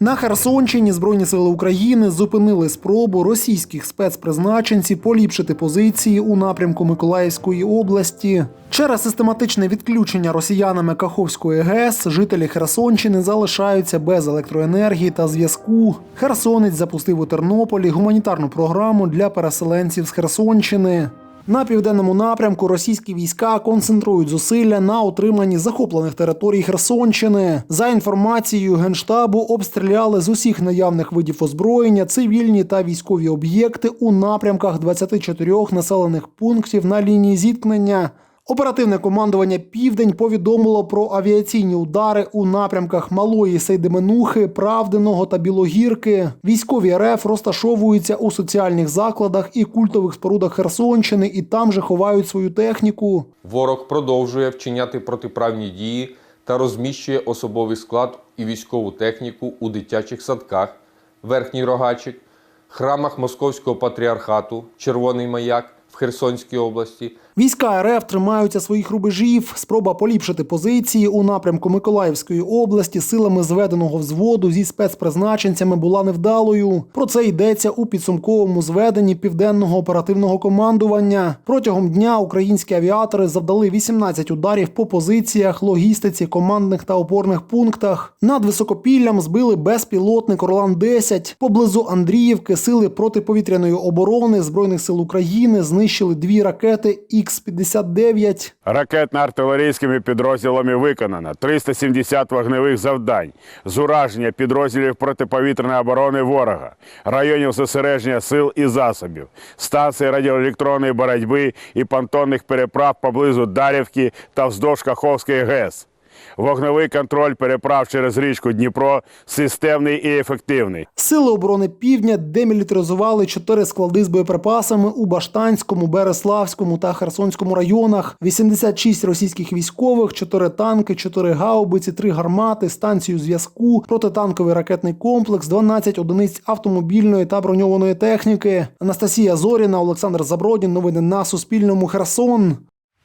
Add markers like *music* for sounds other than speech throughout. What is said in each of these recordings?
На Херсонщині Збройні сили України зупинили спробу російських спецпризначенців поліпшити позиції у напрямку Миколаївської області. Через систематичне відключення росіянами Каховської ГЕС жителі Херсонщини залишаються без електроенергії та зв'язку. Херсонець запустив у Тернополі гуманітарну програму для переселенців з Херсонщини. На південному напрямку російські війська концентрують зусилля на отриманні захоплених територій Херсонщини. За інформацією генштабу, обстріляли з усіх наявних видів озброєння цивільні та військові об'єкти у напрямках 24 населених пунктів на лінії зіткнення. Оперативне командування Південь повідомило про авіаційні удари у напрямках Малої Сейдеменухи, Правдиного та Білогірки. Військові РФ розташовуються у соціальних закладах і культових спорудах Херсонщини і там же ховають свою техніку. Ворог продовжує вчиняти протиправні дії та розміщує особовий склад і військову техніку у дитячих садках, Верхній Рогачик, храмах Московського патріархату, Червоний Маяк в Херсонській області, Війська РФ тримаються своїх рубежів. Спроба поліпшити позиції у напрямку Миколаївської області силами зведеного взводу зі спецпризначенцями була невдалою. Про це йдеться у підсумковому зведенні південного оперативного командування. Протягом дня українські авіатори завдали 18 ударів по позиціях, логістиці, командних та опорних пунктах. Над високопіллям збили безпілотник Орлан 10 Поблизу Андріївки сили протиповітряної оборони збройних сил України знищили дві ракети Х-59. Ракетно-артилерійськими підрозділами виконано 370 вогневих завдань з ураження підрозділів протиповітряної оборони ворога, районів зосередження сил і засобів, станції радіоелектронної боротьби і понтонних переправ поблизу Дарівки та вздовж Каховської ГЕС. Вогневий контроль переправ через річку Дніпро системний і ефективний. Сили оборони Півдня демілітаризували чотири склади з боєприпасами у Баштанському, Береславському та Херсонському районах. 86 російських військових, 4 танки, 4 гаубиці, 3 гармати, станцію зв'язку, протитанковий ракетний комплекс, 12 одиниць автомобільної та броньованої техніки. Анастасія Зоріна, Олександр Забродін. Новини на Суспільному. Херсон.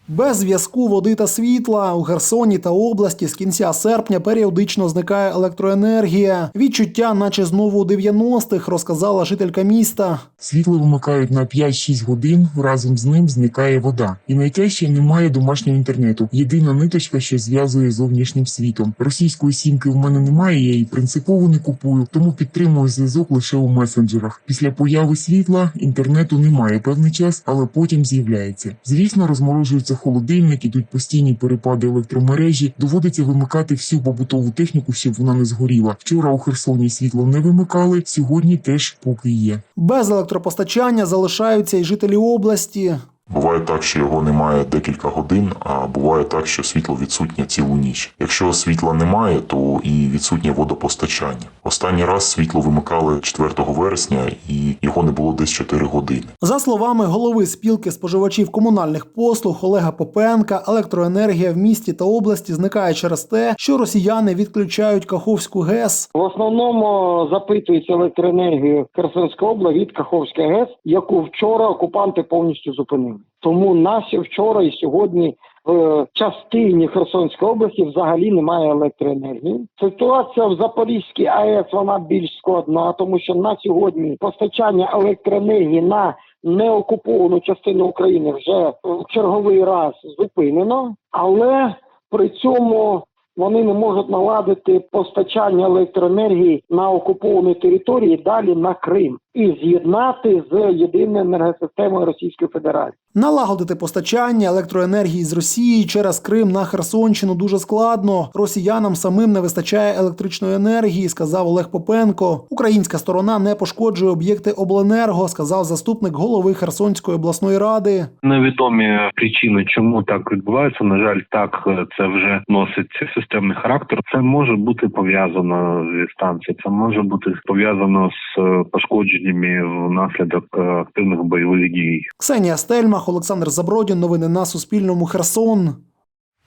Без зв'язку води та світла у Херсоні та області з кінця серпня періодично зникає електроенергія. Відчуття, наче знову у 90-х, розказала жителька міста. Світло вимикають на 5-6 годин, разом з ним зникає вода. І найтяжче немає домашнього інтернету. Єдина ниточка, що зв'язує з зовнішнім світом. Російської сімки в мене немає, я її принципово не купую, тому підтримую зв'язок лише у месенджерах. Після появи світла інтернету немає певний час, але потім з'являється. Звісно, розморожується холодильник, ідуть постійні перепади електромережі. Доводиться вимикати всю побутову техніку, щоб вона не згоріла. Вчора у Херсоні світло не вимикали, сьогодні теж поки є. Без електропостачання залишаються й жителі області. Буває так, що його немає декілька годин, а буває так, що світло відсутнє цілу ніч. Якщо світла немає, то і відсутнє водопостачання. Останній раз світло вимикали 4 вересня, і його не було десь 4 години. За словами голови спілки споживачів комунальних послуг Олега Попенка, електроенергія в місті та області зникає через те, що росіяни відключають Каховську ГЕС. В основному запитується електроенергію Херсонська область від Каховської ГЕС, яку вчора окупанти повністю зупинили. Тому нас вчора і сьогодні в частині Херсонської області взагалі немає електроенергії. Ситуація в Запорізькій АЕС вона більш складна, тому що на сьогодні постачання електроенергії на неокуповану частину України вже в черговий раз зупинено, але при цьому вони не можуть наладити постачання електроенергії на окупованій території далі на Крим і з'єднати з єдиною енергосистемою Російської Федерації. Налагодити постачання електроенергії з Росії через Крим на Херсонщину дуже складно. Росіянам самим не вистачає електричної енергії, сказав Олег Попенко. Українська сторона не пошкоджує об'єкти обленерго, сказав заступник голови Херсонської обласної ради. Невідомі причини, чому так відбувається. На жаль, так е, це вже носить системний характер. Це може бути пов'язано зі станцією, це може бути пов'язано з е, пошкодженнями внаслідок е, активних бойових дій. Ксенія Стельмах, Олександр Забродін. Новини на Суспільному. Херсон.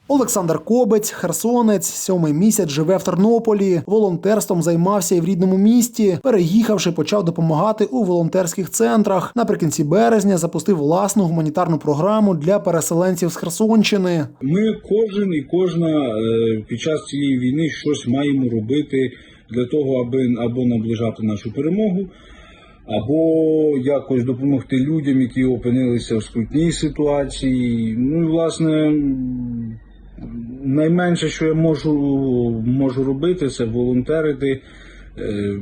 Олександр Кобець, херсонець, сьомий місяць живе в Тернополі. Волонтерством займався і в рідному місті. Переїхавши, почав допомагати у волонтерських центрах. Наприкінці березня запустив власну гуманітарну програму для переселенців з Херсонщини. Ми кожен і кожна е, під час цієї війни щось маємо робити для того, аби або наближати нашу перемогу, або якось допомогти людям, які опинилися в скрутній ситуації. Ну, і, власне, найменше, що я можу, можу робити, це волонтерити, е,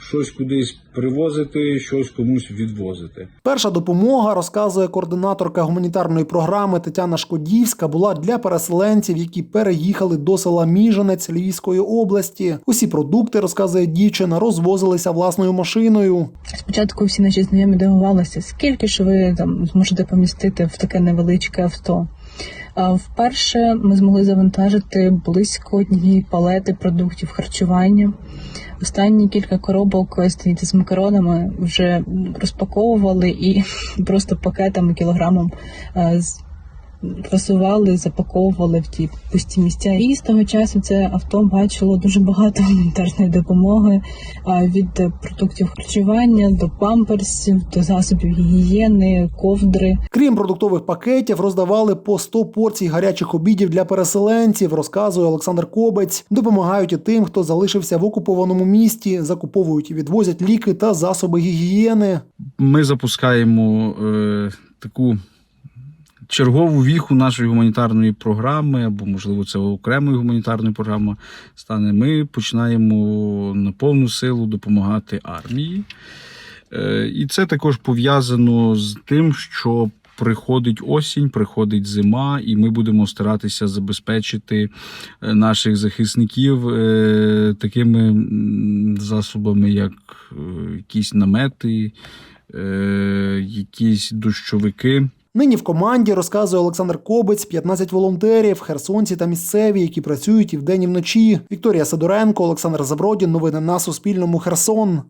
щось кудись привозити, щось комусь відвозити. Перша допомога, розказує координаторка гуманітарної програми Тетяна Шкодівська, була для переселенців, які переїхали до села Міжанець Львівської області. Усі продукти, розказує дівчина, розвозилися власною машиною. Спочатку всі наші знайомі дивувалися, скільки ж ви там зможете помістити в таке невеличке авто. А Вперше ми змогли завантажити близько однієї палети продуктів харчування. Останні кілька коробок стоїть з макаронами вже розпаковували і *laughs* просто пакетами кілограмом е, фасували, запаковували в ті пусті місця. І з того часу це авто бачило дуже багато гуманітарної допомоги від продуктів харчування до памперсів, до засобів гігієни, ковдри. Крім продуктових пакетів, роздавали по 100 порцій гарячих обідів для переселенців, розказує Олександр Кобець. Допомагають і тим, хто залишився в окупованому місті, закуповують і відвозять ліки та засоби гігієни. ми запускаємо е, таку чергову віху нашої гуманітарної програми, або, можливо, це окремою гуманітарною програмою стане. Ми починаємо на повну силу допомагати армії. Е, і це також пов'язано з тим, що. Приходить осінь, приходить зима, і ми будемо старатися забезпечити е, наших захисників е, такими засобами, як якісь намети, якісь дощовики. Нині в команді розказує Олександр Кобець, 15 волонтерів, херсонці та місцеві, які працюють і вдень, і вночі. Вікторія Сидоренко, Олександр Забродін. Новини на Суспільному. Херсон.